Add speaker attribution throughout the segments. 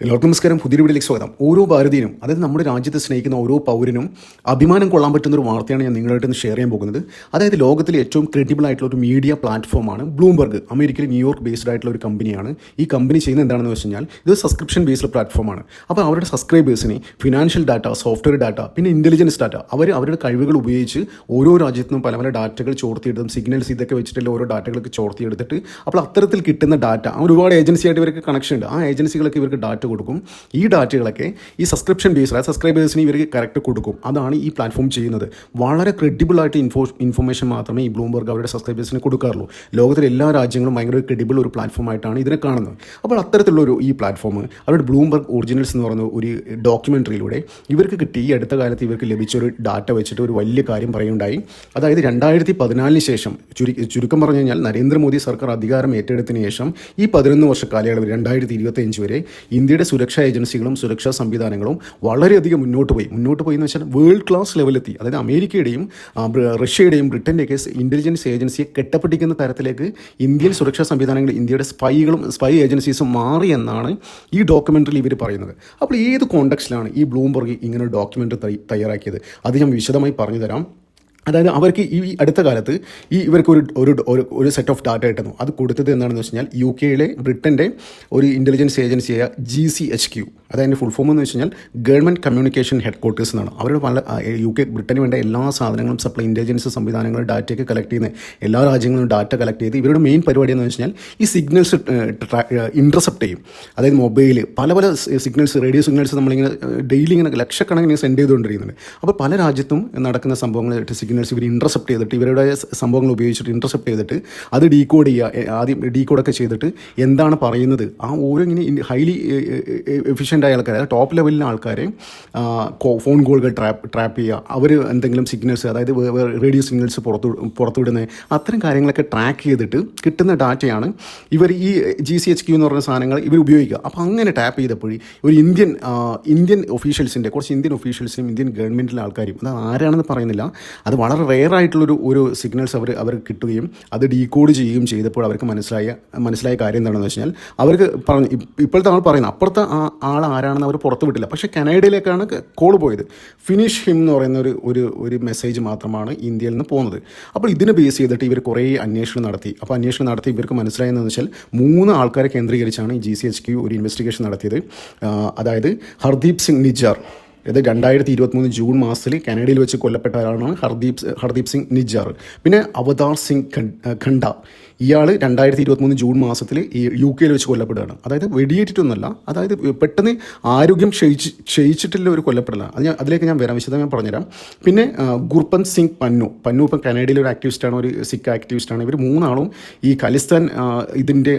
Speaker 1: എല്ലാവർക്കും നമസ്കാരം. പുതിയ വീഡിയോയിലേക്ക് സ്വാഗതം. ഓരോ ഭാരതീയനും അതായത് നമ്മുടെ രാജ്യത്തെ സ്നേഹിക്കുന്ന ഓരോ പൗരനും അഭിമാനം കൊള്ളാൻ പറ്റുന്ന ഒരു വാർത്തയാണ് ഞാൻ നിങ്ങളായിട്ട് ഷെയർ ചെയ്യാൻ പോകുന്നത്. അതായത് ലോകത്തിലെ ഏറ്റവും ക്രെഡിബിൾ ആയിട്ടുള്ള ഒരു മീഡിയ പ്ലാറ്റ്ഫോമാണ് ബ്ലൂംബർഗ് അമേരിക്കയിൽ ന്യൂയോർക്ക് ബേസ്ഡ് ആയിട്ടുള്ള ഒരു കമ്പനിയാണ് ഈ കമ്പനി ചെയ്യുന്നത് എന്താണെന്ന് വെച്ച് കഴിഞ്ഞാൽ ഇത് സബ്സ്ക്രിപ്ഷൻ ബേസ്ഡ് പ്ലാറ്റ്ഫോമാണ് അപ്പോൾ അവരുടെ സബ്സ്ക്രൈബേഴ്സിനെ ഫിനാൻഷ്യൽ ഡാറ്റ സോഫ്റ്റ്വെയർ ഡാറ്റ പിന്നെ ഇന്റലിജൻസ് ഡാറ്റ അവർ അവരുടെ കഴിവുകൾ ഉപയോഗിച്ച് ഓരോ രാജ്യത്തും പല പല ഡാറ്റകൾ ചോർത്തിയെടുത്തും സിഗ്നൽസ് ഇതൊക്കെ വെച്ചിട്ടുള്ള ഓരോ ഡാറ്റകളൊക്കെ ചോർത്തിയെടുത്തിട്ട് അപ്പോൾ അത്തരത്തിൽ കിട്ടുന്ന ഡാറ്റ അവർ ഒരുപാട് ഏജൻസി ആയിട്ട് ഇവർക്ക് കണക്ഷൻ ഉണ്ട്. ആ ഏജൻസികളൊക്കെ ഇവർക്ക് ഡാറ്റ കൊടുക്കും. ഈ ഡാറ്റകളൊക്കെ ഈ സബ്സ്ക്രിപ്ഷൻ ബേസ്ഡ് സബ്സ്ക്രൈബേഴ്സിന് ഇവർ കറക്റ്റ് കൊടുക്കും. അതാണ് ഈ പ്ലാറ്റ്ഫോം ചെയ്യുന്നത്. വളരെ ക്രെഡിബിൾ ആയിട്ട് ഇൻഫോ ഇൻഫർമേഷൻ മാത്രമേ ഈ ബ്ലൂംബർഗ് അവരുടെ സബ്സ്ക്രൈബേഴ്സിന് കൊടുക്കാറുള്ളൂ. ലോകത്തിലെ എല്ലാ രാജ്യങ്ങളും ഭയങ്കര ക്രെഡിബിൾ ഒരു പ്ലാറ്റ്ഫോം ആയിട്ടാണ് ഇതിനെ കാണുന്നത്. അപ്പോൾ അത്തരത്തിലുള്ള ഒരു ഈ പ്ലാറ്റ്ഫോം അവരുടെ ബ്ലൂംബർഗ് ഒറിജിനൽസ് എന്ന് പറയുന്ന ഒരു ഡോക്യുമെന്ററിയിലൂടെ ഇവർക്ക് കിട്ടി. ഈ അടുത്ത കാലത്ത് ഇവർക്ക് ലഭിച്ച ഒരു ഡാറ്റ വെച്ചിട്ട് ഒരു വലിയ കാര്യം പറയുണ്ടായി അതായത് രണ്ടായിരത്തി പതിനാലിന് ശേഷം ചുരു ചുരുക്കം പറഞ്ഞു കഴിഞ്ഞാൽ നരേന്ദ്രമോദി സർക്കാർ അധികാരം ഏറ്റെടുത്തതിന് ശേഷം ഈ പതിനൊന്ന് വർഷ കാലയളവിൽ രണ്ടായിരത്തി ഇരുപത്തിയഞ്ച് വരെ ഇന്ത്യയുടെ സുരക്ഷാ ഏജൻസികളും സുരക്ഷാ സംവിധാനങ്ങളും വളരെയധികം മുന്നോട്ട് പോയി. മുന്നോട്ട് പോയി എന്ന് വെച്ചാൽ വേൾഡ് ക്ലാസ് ലെവലെത്തി അതായത് അമേരിക്കയുടെയും റഷ്യയുടെയും ബ്രിട്ടന്റെയൊക്കെ ഇന്റലിജൻസ് ഏജൻസിയെ കെട്ടപ്പെട്ടിരിക്കുന്ന തരത്തിലേക്ക് ഇന്ത്യൻ സുരക്ഷാ സംവിധാനങ്ങൾ ഇന്ത്യയുടെ സ്പൈകളും സ്പൈ ഏജൻസീസും മാറി എന്നാണ് ഈ ഡോക്യുമെന്ററിൽ ഇവർ പറയുന്നത്. അപ്പോൾ ഏത് കോണ്ടക്സ്റ്റിലാണ് ഈ ബ്ലൂംബർഗ് ഇങ്ങനെ ഡോക്യുമെന്ററി തയ്യാറാക്കിയത്? അത് ഞാൻ വിശദമായി പറഞ്ഞു തരാം അതായത് അവർക്ക് ഈ അടുത്ത കാലത്ത് ഈ ഇവർക്ക് ഒരു ഒരു ഒരു- സെറ്റ് ഓഫ് ഡാറ്റ കിട്ടുന്നു. അത് കൊടുത്തത് എന്താണെന്ന് വെച്ച് കഴിഞ്ഞാൽ യു കെയിലെ ബ്രിട്ടന്റെ ഒരു ഇന്റലിജൻസ് ഏജൻസിയായ ജി സി എച്ച് ക്യു അതായത് ഫുൾ ഫോം എന്ന് വെച്ച് കഴിഞ്ഞാൽ ഗവൺമെന്റ് കമ്മ്യൂണിക്കേഷൻ ഹെഡ് ക്വാർട്ടേഴ്സ് എന്നാണ്. അവരുടെ പല യു കെ ബ്രിട്ടന് വേണ്ട എല്ലാ സാധനങ്ങളും സപ്ലൈ ഇന്റലിജൻസ് സംവിധാനങ്ങളും ഡാറ്റയൊക്കെ കളക്ട് ചെയ്യുന്ന എല്ലാ രാജ്യങ്ങളും ഡാറ്റ കളക്ട് ചെയ്ത് ഇവരുടെ മെയിൻ പരിപാടി എന്ന് വെച്ച് കഴിഞ്ഞാൽ ഈ സിഗ്നൽസ് ഇന്റർസെപ്റ്റ് ചെയ്യും. അതായത് മൊബൈൽ പല പല സിഗ്നൽസ് റേഡിയോ സിഗ്നൽസ് നമ്മളിങ്ങനെ ഡെയിലി ഇങ്ങനെ ലക്ഷക്കണക്കിന് സെൻഡ് ചെയ്തുകൊണ്ടിരിക്കുന്നുണ്ട്. അപ്പോൾ പല രാജ്യത്തും നടക്കുന്ന സംഭവങ്ങളായിട്ട് സിഗ്നൽസ് ഇവർ ഇന്റർസെപ്റ്റ് ചെയ്തിട്ട് ഇവരുടെ സംഭവങ്ങൾ ഉപയോഗിച്ചിട്ട് ഇന്റർസെപ്റ്റ് ചെയ്തിട്ട് അത് ഡീകോഡ് ചെയ്യുക ആദ്യം ഡീകോഡൊക്കെ ചെയ്തിട്ട് എന്താണ് പറയുന്നത്. ആ ഓരോ ഇങ്ങനെ ഹൈലി എഫിഷ്യന്റ് ആയ ആൾക്കാരെ ടോപ്പ് ലെവലിലെ ആൾക്കാരെ ഫോൺ കോളുകൾ ട്രാപ്പ് ട്രാപ്പ് ചെയ്യുക. അവർ എന്തെങ്കിലും സിഗ്നൽസ് അതായത് റേഡിയോ സിഗ്നൽസ് പുറത്തു പുറത്തുവിടുന്ന അത്തരം കാര്യങ്ങളൊക്കെ ട്രാക്ക് ചെയ്തിട്ട് കിട്ടുന്ന ഡാറ്റയാണ് ഇവർ ഈ ജി സി എച്ച് ക്യൂ എന്ന് പറഞ്ഞ സാധനങ്ങൾ ഇവർ ഉപയോഗിക്കുക. അപ്പോൾ അങ്ങനെ ടാപ്പ് ചെയ്തപ്പോഴേ ഒരു ഇന്ത്യൻ ഇന്ത്യൻ ഒഫീഷ്യൽസിന്റെ കുറച്ച് ഇന്ത്യൻ ഒഫീഷ്യൽസിനും ഇന്ത്യൻ ഗവൺമെന്റിലെ ആൾക്കാരും അത് ആരാണെന്ന് പറയുന്നില്ല അത് വളരെ റെയർ ആയിട്ടുള്ളൊരു ഒരു സിഗ്നൽസ് അവർ അവർ കിട്ടുകയും അത് ഡീകോഡ് ചെയ്യുകയും ചെയ്തപ്പോൾ അവർക്ക് മനസ്സിലായ മനസ്സിലായ കാര്യം എന്താണെന്ന് വെച്ച് കഴിഞ്ഞാൽ അവർക്ക് പറഞ്ഞു ഇപ്പ- ഇപ്പോഴത്തെ ആൾ പറയുന്നത് അപ്പുറത്തെ ആ ആൾ ആരാണെന്ന് അവർ പുറത്ത് വിട്ടില്ല. പക്ഷേ കനഡയിലേക്കാണ് കോൾ പോയത്. ഫിനിഷ് ഹിം എന്ന് പറയുന്ന ഒരു ഒരു ഒരു മെസ്സേജ് മാത്രമാണ് ഇന്ത്യയിൽ നിന്ന് പോകുന്നത് അപ്പോൾ ഇതിനെ ബേസ് ചെയ്തിട്ട് ഇവർ കുറേ അന്വേഷണം നടത്തി. അപ്പോൾ അന്വേഷണം നടത്തി ഇവർക്ക് മനസ്സിലായെന്ന് വെച്ചാൽ മൂന്ന് ആൾക്കാരെ കേന്ദ്രീകരിച്ചാണ് ജി സി എച്ച് ക്യു ഒരു ഇൻവെസ്റ്റിഗേഷൻ നടത്തിയത്. അതായത് ഹർദീപ് സിംഗ് നിജാർ ഇത് രണ്ടായിരത്തി ഇരുപത്തിമൂന്ന് ജൂൺ മാസത്തിൽ കാനഡയിൽ വെച്ച് കൊല്ലപ്പെട്ട ആളാണ് ഹർദീപ് ഹർദീപ് സിംഗ് നിജാർ പിന്നെ അവതാർ സിംഗ് ഖണ്ഡ. ഇയാൾ രണ്ടായിരത്തി ഇരുപത്തിമൂന്ന് ജൂൺ മാസത്തിൽ ഈ യു കെയിൽ വെച്ച് കൊല്ലപ്പെടുകയാണ്. അതായത് വെടിയേറ്റിട്ടൊന്നുമല്ല അതായത് പെട്ടെന്ന് ആരോഗ്യം ക്ഷയിച്ച് ക്ഷയിച്ചിട്ടുള്ള ഒരു കൊല്ലപ്പെടലാണ്. അത് ഞാൻ അതിലേക്ക് ഞാൻ വരാം വിശദമായി പറഞ്ഞുതരാം. പിന്നെ ഗുർപന്ത് സിംഗ് പന്നു. പന്നു ഇപ്പം കാനഡയിലെ ഒരു ആക്ടിവിസ്റ്റാണ് ഒരു സിഖ് ആക്ടിവിസ്റ്റാണ്. ഇവർ മൂന്നാളും ഈ ഖലിസ്ഥാൻ ഇതിന്റെ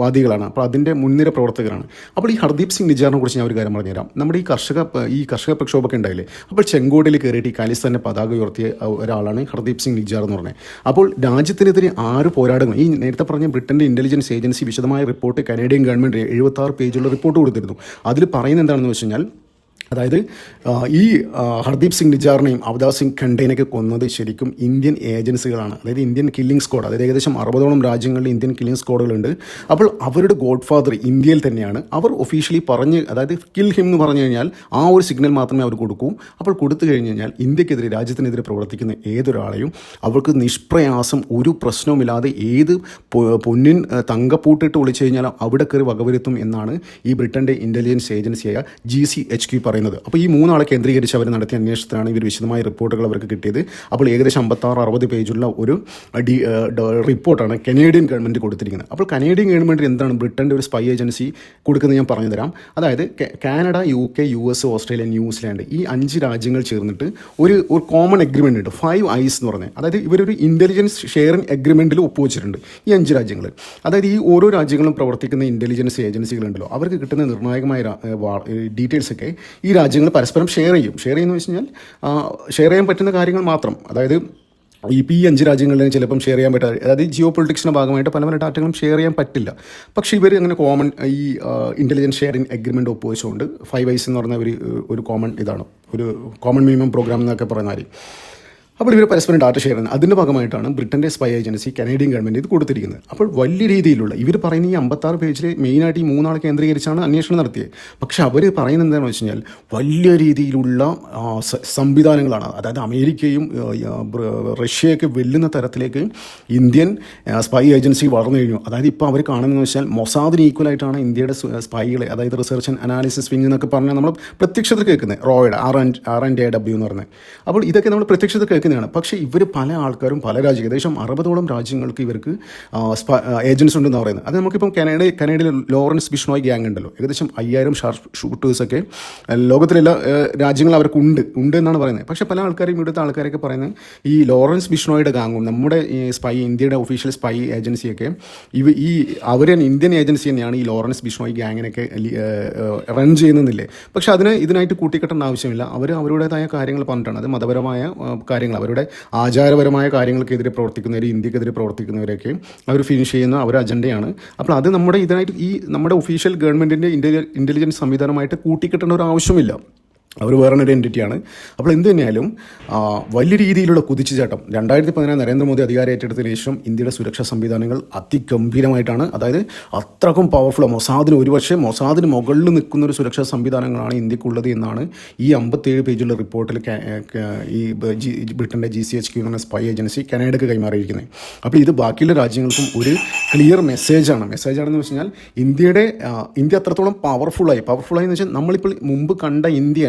Speaker 1: വാദികളാണ്. അപ്പോൾ അതിന്റെ മുൻനിര പ്രവർത്തകരാണ്. അപ്പോൾ ഈ ഹർദീപ് സിംഗ് നിജാറിനെ കുറിച്ച് ഞാൻ ഒരു കാര്യം പറഞ്ഞുതരാം. നമ്മുടെ ഈ കർഷക ഈ കർഷക പ്രക്ഷോഭമൊക്കെ ഉണ്ടായില്ലേ? അപ്പോൾ ചെങ്കോട്ടയിൽ കയറിയിട്ട് ഈ ഖാലിസ്ഥാന്റെ പതാക ഉയർത്തിയ ഒരാളാണ് ഹർദീപ് സിംഗ് നിജാർ എന്ന് പറഞ്ഞത് അപ്പോൾ രാജ്യത്തിനെതിരെ ആറ് പോരാടുന്നു ഈ നേരത്തെ പറഞ്ഞ ബ്രിട്ടന്റെ ഇന്റലിജൻസ് ഏജൻസി വിശദമായ റിപ്പോർട്ട് കനേഡിയൻ ഗവൺമെന്റ് എഴുപത്താറ് പേജുള്ള റിപ്പോർട്ട് കൊടുത്തിരുന്നു. അതിൽ പറയുന്നത് എന്താണെന്ന് വെച്ച് കഴിഞ്ഞാൽ അതായത് ഈ ഹർദീപ് സിംഗ് നിജാറിനെയും അവതാർ സിംഗ് ഖണ്ടേനെയൊക്കെ കൊന്നത് ശരിക്കും ഇന്ത്യൻ ഏജൻസികളാണ്. അതായത് ഇന്ത്യൻ കില്ലിംഗ് സ്കോഡ് അതായത് ഏകദേശം അറുപതോളം രാജ്യങ്ങളിൽ ഇന്ത്യൻ കില്ലിംഗ് സ്ക്വാഡുകളുണ്ട്. അപ്പോൾ അവരുടെ ഗോഡ് ഫാദർ ഇന്ത്യയിൽ തന്നെയാണ്. അവർ ഒഫീഷ്യലി പറഞ്ഞ് അതായത് കിൽ ഹിം എന്ന് പറഞ്ഞു കഴിഞ്ഞാൽ ആ ഒരു സിഗ്നൽ മാത്രമേ അവർ കൊടുക്കൂ. അപ്പോൾ കൊടുത്തു കഴിഞ്ഞ് കഴിഞ്ഞാൽ ഇന്ത്യക്കെതിരെ രാജ്യത്തിനെതിരെ പ്രവർത്തിക്കുന്ന ഏതൊരാളെയും അവർക്ക് നിഷ്പ്രയാസം ഒരു പ്രശ്നവുമില്ലാതെ ഏത് പൊന്നിൻ തങ്കപ്പൂട്ടിട്ട് വിളിച്ചു കഴിഞ്ഞാൽ അവിടെ കയറി വകവരുത്തും എന്നാണ് ഈ ബ്രിട്ടന്റെ ഇന്റലിജൻസ് ഏജൻസിയായ ജി സി എച്ച് ക്യു പറയുന്നത്. അപ്പോൾ ഈ മൂന്നാളെ കേന്ദ്രീകരിച്ച് അവർ നടത്തിയ അന്വേഷണത്തിലാണ് ഇവർ വിശദമായ റിപ്പോർട്ടുകൾ അവർക്ക് കിട്ടിയത്. അപ്പോൾ ഏകദേശം അമ്പത്താറ് അറുപത് പേജുള്ള ഒരു ഡി റിപ്പോർട്ടാണ് കനേഡിയൻ ഗവൺമെന്റ് കൊടുത്തിരിക്കുന്നത്. അപ്പോൾ കനേഡിയൻ ഗവൺമെന്റ് എന്താണ് ബ്രിട്ടന്റെ ഒരു സ്പൈ ഏജൻസി കൊടുക്കുന്നത് ഞാൻ പറഞ്ഞു തരാം. അതായത് Canada U K U S Australia New Zealand ഈ അഞ്ച് രാജ്യങ്ങൾ ചേർന്നിട്ട് ഒരു ഒരു കോമൺ എഗ്രിമെന്റ് ഉണ്ട്. ഫൈവ് ഐസ് എന്ന് പറഞ്ഞത് അതായത് ഇവരൊരു ഇന്റലിജൻസ് ഷെയറിംഗ് എഗ്രിമെന്റിൽ ഒപ്പുവെച്ചിട്ടുണ്ട് ഈ അഞ്ച് രാജ്യങ്ങൾ. അതായത് ഈ ഓരോ രാജ്യങ്ങളും പ്രവർത്തിക്കുന്ന ഇന്റലിജൻസ് ഏജൻസികളുണ്ടല്ലോ അവർക്ക് കിട്ടുന്ന നിർണായകമായ ഡീറ്റെയിൽസ് ഒക്കെ ഈ രാജ്യങ്ങൾ പരസ്പരം ഷെയർ ചെയ്യും. ഷെയർ ചെയ്യുന്ന വെച്ച് കഴിഞ്ഞാൽ ഷെയർ ചെയ്യാൻ പറ്റുന്ന കാര്യങ്ങൾ മാത്രം. അതായത് ഈ പി അഞ്ച് രാജ്യങ്ങളിൽ ചിലപ്പം ഷെയർ ചെയ്യാൻ പറ്റാതെ അതായത് ജിയോ പൊളിറ്റിക്സിന്റെ ഭാഗമായിട്ട് പല പല ഡാറ്റകളും ഷെയർ ചെയ്യാൻ പറ്റില്ല. പക്ഷേ ഇവർ അങ്ങനെ കോമൺ ഈ ഇന്റലിജൻസ് ഷെയറിംഗ് എഗ്രിമെന്റ് ഒപ്പുവെച്ചുകൊണ്ട് ഫൈവ് ഐസ് എന്ന് പറഞ്ഞ ഒരു ഒരു കോമൺ ഇതാണ്. ഒരു കോമൺ മിനിമം പ്രോഗ്രാം എന്നൊക്കെ കാര്യം. അപ്പോൾ ഇവർ പരസ്പരം ഡാറ്റ ഷെയർ ചെയ്യുന്നത്. അതിന്റെ ഭാഗമായിട്ടാണ് ബ്രിട്ടന്റെ സ്പൈ ഏജൻസി കനേഡിയൻ ഗവൺമെന്റ് ഇത് കൊടുത്തിരിക്കുന്നത്. അപ്പോൾ വലിയ രീതിയിലുള്ള ഇവർ പറയുന്ന ഈ അമ്പത്താറ് പേജിൽ മെയിനായിട്ട് ഈ മൂന്നാളെ കേന്ദ്രീകരിച്ചാണ് അന്വേഷണം നടത്തിയത്. പക്ഷേ അവർ പറയുന്നത് എന്താണെന്ന് വെച്ച് കഴിഞ്ഞാൽ വലിയ രീതിയിലുള്ള സംവിധാനങ്ങളാണ്. അതായത് അമേരിക്കയും റഷ്യയൊക്കെ വെല്ലുന്ന തരത്തിലേക്ക് ഇന്ത്യൻ സ്പൈ ഏജൻസി വളർന്നു കഴിഞ്ഞു. അതായത് ഇപ്പോൾ അവർ കാണുന്നതെന്ന് വെച്ചാൽ മൊസാദിന് ഈക്വലായിട്ടാണ് ഇന്ത്യയുടെ സ്പൈകളെ അതായത് റിസർച്ച് ആൻഡ് അനാലിസിസ് വിങ് എന്നൊക്കെ പറഞ്ഞാൽ നമ്മൾ പ്രത്യക്ഷത്തിൽ കേൾക്കുന്നത്. റോയുടെ R and R and A W എന്ന് പറയുന്നത് അപ്പോൾ ഇതൊക്കെ നമ്മൾ പ്രത്യക്ഷത്തിൽ കേൾക്കുന്നതാണ് പക്ഷേ ഇവർ പല ആൾക്കാരും പല രാജ്യം ഏകദേശം അറുപതോളം രാജ്യങ്ങൾക്ക് ഇവർക്ക് ഏജൻസ് ഉണ്ടെന്ന് പറയുന്നത്. അത് നമുക്കിപ്പം കനഡ കനഡയിൽ ലോറൻസ് ബിഷ്ണോയ് ഗ്യാങ് ഉണ്ടല്ലോ. ഏകദേശം അയ്യായിരം ഷാർപ്പ് ഷൂട്ടേഴ്സൊക്കെ ലോകത്തിലെല്ലാ രാജ്യങ്ങൾ അവർക്ക് ഉണ്ട് ഉണ്ട് എന്നാണ് പറയുന്നത്. പക്ഷേ പല ആൾക്കാരും ഇവിടുത്തെ ആൾക്കാരൊക്കെ പറയുന്നത് ഈ ലോറൻസ് ബിഷ്ണോയുടെ ഗാങ്ങും നമ്മുടെ സ്പൈ ഇന്ത്യയുടെ ഒഫീഷ്യൽ സ്പൈ ഏജൻസിയൊക്കെ ഇവ ഈ അവർ ഇന്ത്യൻ ഏജൻസി തന്നെയാണ് ഈ ലോറൻസ് ബിഷ്ണോയ് ഗ്യാങ്ങിനൊക്കെ റൺ ചെയ്യുന്നില്ലേ പക്ഷേ അതിന് ഇതിനായിട്ട് കൂട്ടിക്കെട്ടേണ്ട ആവശ്യമില്ല. അവർ അവരുടേതായ കാര്യങ്ങൾ പറഞ്ഞിട്ടാണ്. അത് മതപരമായ കാര്യങ്ങൾ അവരുടെ ആചാരപരമായ കാര്യങ്ങൾക്കെതിരെ പ്രവർത്തിക്കുന്നവർ ഇന്ത്യക്കെതിരെ പ്രവർത്തിക്കുന്നവരൊക്കെ അവർ ഫിനിഷ് ചെയ്യുന്ന ഒരു അജണ്ടയാണ് അപ്പോൾ അത് നമ്മുടെ ഇതിനായിട്ട് ഈ നമ്മുടെ ഒഫീഷ്യൽ ഗവൺമെന്റിന്റെ ഇന്റലിജൻസ് സംവിധാനമായിട്ട് കൂട്ടിക്കെട്ടേണ്ട ഒരു ആവശ്യമില്ല. അവർ വേറൊരു എന്റിറ്റിയാണ് അപ്പോൾ എന്ത് തന്നെയാലും വലിയ രീതിയിലുള്ള കുതിച്ചുചാട്ടം. രണ്ടായിരത്തി പതിനാറ് നരേന്ദ്രമോദി അധികാരം ഏറ്റെടുത്തതിന് ശേഷം ഇന്ത്യയുടെ സുരക്ഷാ സംവിധാനങ്ങൾ അതിഗംഭീരമായിട്ടാണ്. അതായത് അത്രക്കും പവർഫുൾ മൊസാദിന് ഒരുപക്ഷെ മൊസാദിന് മുകളിൽ നിൽക്കുന്ന ഒരു സുരക്ഷാ സംവിധാനങ്ങളാണ് ഇന്ത്യക്കുള്ളത് എന്നാണ് ഈ അമ്പത്തേഴ് പേജുള്ള റിപ്പോർട്ടിൽ ഈ ബ്രിട്ടന്റെ ജി സി എച്ച് ക്യൂ എന്ന സ്പൈ ഏജൻസി കനഡയ്ക്ക് കൈമാറിയിരിക്കുന്നത്. അപ്പോൾ ഇത് ബാക്കിയുള്ള രാജ്യങ്ങൾക്കും ഒരു ക്ലിയർ മെസ്സേജാണ് മെസ്സേജാണെന്ന് വെച്ച് കഴിഞ്ഞാൽ ഇന്ത്യയുടെ ഇന്ത്യ അത്രത്തോളം പവർഫുള്ളായി പവർഫുള്ളായി എന്ന് വെച്ചാൽ നമ്മളിപ്പോൾ മുമ്പ് കണ്ട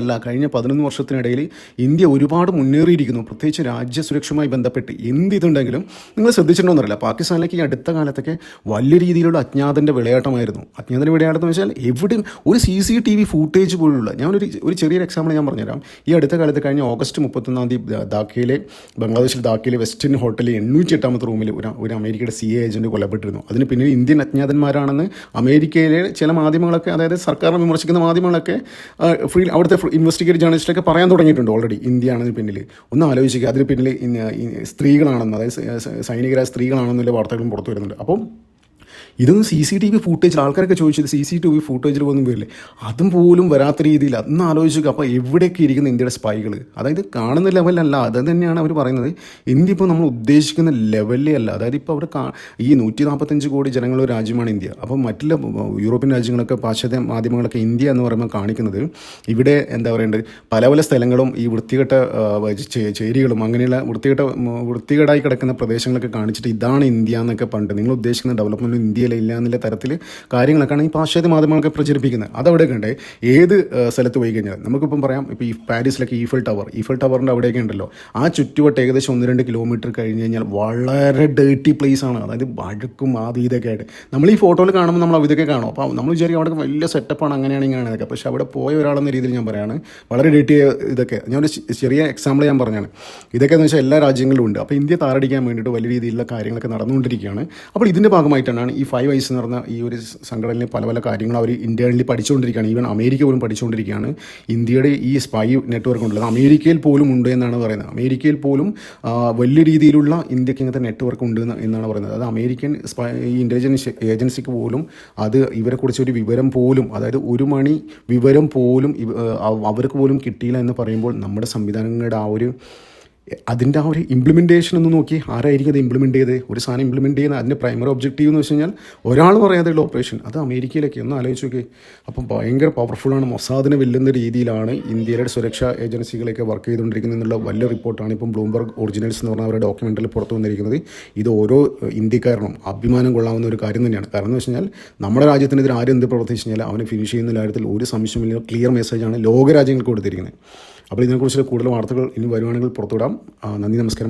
Speaker 1: ഇന്ത്യയല്ല കഴിഞ്ഞ പതിനൊന്ന് വർഷത്തിനിടയിൽ ഇന്ത്യ ഒരുപാട് മുന്നേറിയിരിക്കുന്നു. പ്രത്യേകിച്ച് രാജ്യസുരക്ഷയുമായി ബന്ധപ്പെട്ട് എന്ത് ഇതുണ്ടെങ്കിലും നിങ്ങൾ ശ്രദ്ധിച്ചിട്ടുണ്ടോന്നറിയില്ല. പാകിസ്ഥാനിലേക്ക് ഈ അടുത്ത കാലത്തൊക്കെ വലിയ രീതിയിലുള്ള അജ്ഞാതന്റെ വിളയാട്ടമായിരുന്നു. അജ്ഞാതന്റെ വിളയാട്ടം എന്ന് വെച്ചാൽ എവിടെയും ഒരു C C T V footage പോലുള്ള ഞാനൊരു ഒരു ചെറിയൊരു എക്സാമ്പിൾ ഞാൻ പറഞ്ഞുതരാം. ഈ അടുത്ത കാലത്ത് കഴിഞ്ഞ ഓഗസ്റ്റ് മുപ്പത്തൊന്നാം തീയതി ധാക്കയിലെ ബംഗ്ലാദേശിൽ ധാക്കയിലെ വെസ്റ്റേൺ ഹോട്ടലിൽ എണ്ണൂറ്റി എട്ടാമത്തെ റൂമിൽ ഒരു ഒരു അമേരിക്കയുടെ സി എ ഏജന്റ് കൊല്ലപ്പെട്ടിരുന്നു അതിന് പിന്നിൽ ഇന്ത്യൻ അജ്ഞാതന്മാരാണെന്ന് അമേരിക്കയിലെ ചില മാധ്യമങ്ങളൊക്കെ അതായത് സർക്കാരിനെ വിമർശിക്കുന്ന മാധ്യമങ്ങളൊക്കെ ഫ്രീ അവിടുത്തെ ഇൻവെസ്റ്റിഗേറ്റ് ജേർണലിസ്റ്റൊക്കെ പറയാൻ തുടങ്ങിയിട്ടുണ്ട് ഓൾറെഡി ഇന്ത്യയാണ് ഇതിന് പിന്നിൽ. ഒന്ന് ആലോചിക്കുക. അതിന് പിന്നിൽ സ്ത്രീകളാണെന്ന് അതായത് സൈനികരായ സ്ത്രീകളാണെന്നുള്ള വാർത്തകളും പുറത്തു വരുന്നുണ്ട്. അപ്പം ഇതൊന്നും സി സി ടി വി ഫൂട്ടേജിൽ ആൾക്കാരൊക്കെ ചോദിച്ചത് സി സി ടി വി ഫൂട്ടേജിൽ ഒന്നും വരില്ലേ? അതും പോലും വരാത്ത രീതിയിൽ. അന്ന് ആലോചിക്കുക അപ്പോൾ എവിടെയൊക്കെ ഇരിക്കുന്ന ഇന്ത്യയുടെ സ്പൈകൾ അതായത് കാണുന്ന ലെവലല്ല അത് തന്നെയാണ് അവർ പറയുന്നത്. ഇന്ത്യ ഇപ്പോൾ നമ്മൾ ഉദ്ദേശിക്കുന്ന ലെവലിലേ അല്ല. അതായത് ഇപ്പോൾ അവിടെ ഈ നൂറ്റി നാൽപ്പത്തഞ്ച് കോടി ജനങ്ങളുള്ള രാജ്യമാണ് ഇന്ത്യ. അപ്പോൾ മറ്റുള്ള യൂറോപ്യൻ രാജ്യങ്ങളൊക്കെ പാശ്ചാത്യ മാധ്യമങ്ങളൊക്കെ ഇന്ത്യ എന്ന് പറയുമ്പോൾ കാണിക്കുന്നത് ഇവിടെ എന്താ പറയേണ്ടത്? പല പല സ്ഥലങ്ങളും ഈ വൃത്തികെട്ട ചേരികളും അങ്ങനെയുള്ള വൃത്തികെട്ട വൃത്തികേടായി കിടക്കുന്ന പ്രദേശങ്ങളൊക്കെ കാണിച്ചിട്ട് ഇതാണ് ഇന്ത്യ എന്നൊക്കെ പണ്ട് നിങ്ങൾ ഉദ്ദേശിക്കുന്ന ഡെവലപ്മെന്റ് ഇന്ത്യയിൽ ഇല്ല എന്നുള്ള തരത്തിൽ കാര്യങ്ങളൊക്കെയാണ് ഈ പാശ്ചാത്യ മാധ്യമങ്ങളൊക്കെ പ്രചരിപ്പിക്കുന്നത്. അതവിടെ കണ്ടേ ഏത് സ്ഥലത്ത് പോയി കഴിഞ്ഞാൽ നമുക്കിപ്പം പറയാം ഇപ്പോൾ ഈ പാരീസിലൊക്കെ ഈഫൽ ടവർ ഈഫൽ ടവറിന്റെ അവിടെയൊക്കെ ഉണ്ടല്ലോ ആ ചുറ്റുവട്ടം ഏകദേശം ഒന്ന് രണ്ട് കിലോമീറ്റർ കഴിഞ്ഞ് കഴിഞ്ഞാൽ വളരെ ഡേർട്ടി പ്ലേസ് ആണ്. അതായത് വഴക്കും ആദ്യം ഇതൊക്കെ ആയിട്ട്. നമ്മൾ ഈ ഫോട്ടോയിൽ കാണുമ്പോൾ നമ്മൾ ഇതൊക്കെ കാണും. അപ്പോൾ നമ്മൾ വിചാരിക്കും അവിടെ വലിയ സെറ്റപ്പാണ് അങ്ങനെയാണ് ഇങ്ങനെയാണ് ഇതൊക്കെ പക്ഷേ അവിടെ പോയ ഒരാളെന്ന രീതിയിൽ ഞാൻ പറയാണ് വളരെ ഡേർട്ടി ഇതൊക്കെ. ഞാനൊരു ചെറിയ എക്സാമ്പിൾ ഞാൻ പറഞ്ഞാണ്. ഇതൊക്കെ എന്ന് വെച്ചാൽ എല്ലാ രാജ്യങ്ങളിലും ഉണ്ട്. അപ്പോൾ ഇന്ത്യ താറടിക്കാൻ വേണ്ടിയിട്ട് വലിയ രീതിയിലുള്ള കാര്യങ്ങളൊക്കെ നടന്നുകൊണ്ടിരിക്കുകയാണ്. അപ്പോൾ ഇതിന്റെ ഭാഗമായിട്ടാണ് ഫൈവ് ഐസ് എന്ന് ഈ ഒരു സംഘടനയിൽ പല പല കാര്യങ്ങൾ അവർ ഇന്ത്യയിൽ പഠിച്ചുകൊണ്ടിരിക്കുകയാണ്. ഈവൻ അമേരിക്ക പോലും പഠിച്ചുകൊണ്ടിരിക്കുകയാണ്. ഇന്ത്യയുടെ ഈ സ്പൈ നെറ്റ്വർക്ക് ഉണ്ടല്ലോ അമേരിക്കയിൽ പോലും ഉണ്ട് എന്നാണ് പറയുന്നത്. അമേരിക്കയിൽ പോലും വലിയ രീതിയിലുള്ള ഇന്ത്യയ്ക്ക് ഇങ്ങനത്തെ നെറ്റ്വർക്ക് ഉണ്ട് എന്നാണ് പറയുന്നത്. അത് അമേരിക്കൻ സ്പൈ ഈ ഇന്റലിജൻസ് ഏജൻസിക്ക് പോലും അത് ഇവരെക്കുറിച്ച് ഒരു വിവരം പോലും അതായത് ഒരു മണി വിവരം പോലും അവർക്ക് പോലും കിട്ടിയില്ല എന്ന് പറയുമ്പോൾ നമ്മുടെ സംവിധാനങ്ങളുടെ ആ ഒരു അതിന്റെ ആ ഒരു ഇംപ്ലിമെന്റേഷൻ ഒന്ന് നോക്കി. ആരായിരിക്കും അത് ഇംപ്ലിമെന്റ് ചെയ്ത്? ഒരു സാധനം ഇംപ്ലിമെന്റ് ചെയ്യുന്ന അതിന്റെ പ്രൈമറി ഒബ്ജക്റ്റീവ് എന്ന് വെച്ച് കഴിഞ്ഞാൽ ഒരാൾ പറയാതെയുള്ള ഓപ്പറേഷൻ അത് അമേരിക്കയിലൊക്കെ ഒന്ന് ആലോചിച്ച് നോക്കി. അപ്പം ഭയങ്കര പവർഫുള്ളാണ് മൊസാദിനെ വെല്ലുന്ന രീതിയിലാണ് ഇന്ത്യയുടെ സുരക്ഷാ ഏജൻസികളൊക്കെ വർക്ക് ചെയ്തുകൊണ്ടിരിക്കുന്നത് എന്നുള്ള വലിയ റിപ്പോർട്ടാണ് ഇപ്പം ബ്ലൂംബർഗ് ഒറിജിനൽസ് എന്ന് പറഞ്ഞ അവരുടെ ഡോക്യുമെന്ററിൽ പുറത്തു വന്നിരിക്കുന്നത്. ഇത് ഓരോ ഇന്ത്യക്കാരനും അഭിമാനം കൊള്ളാവുന്ന ഒരു കാര്യം തന്നെയാണ്. കാരണം എന്ന് വെച്ച് കഴിഞ്ഞാൽ നമ്മുടെ രാജ്യത്തിനെതിരെ ആരും എന്ത് പ്രവർത്തിച്ചു കഴിഞ്ഞാൽ അവനെ ഫിനിഷ് ചെയ്യുന്ന കാര്യത്തിൽ ഒരു സംശയമില്ല ക്ലിയർ മെസ്സേജാണ് ലോകരാജ്യങ്ങൾക്ക് കൊടുത്തിരിക്കുന്നത്. അപ്പോൾ ഇതിനെക്കുറിച്ച് കൂടുതൽ വാർത്തകൾ ഇനി വരുവാണെങ്കിൽ പുറത്തുവിടാം. നന്ദി നമസ്കാരം.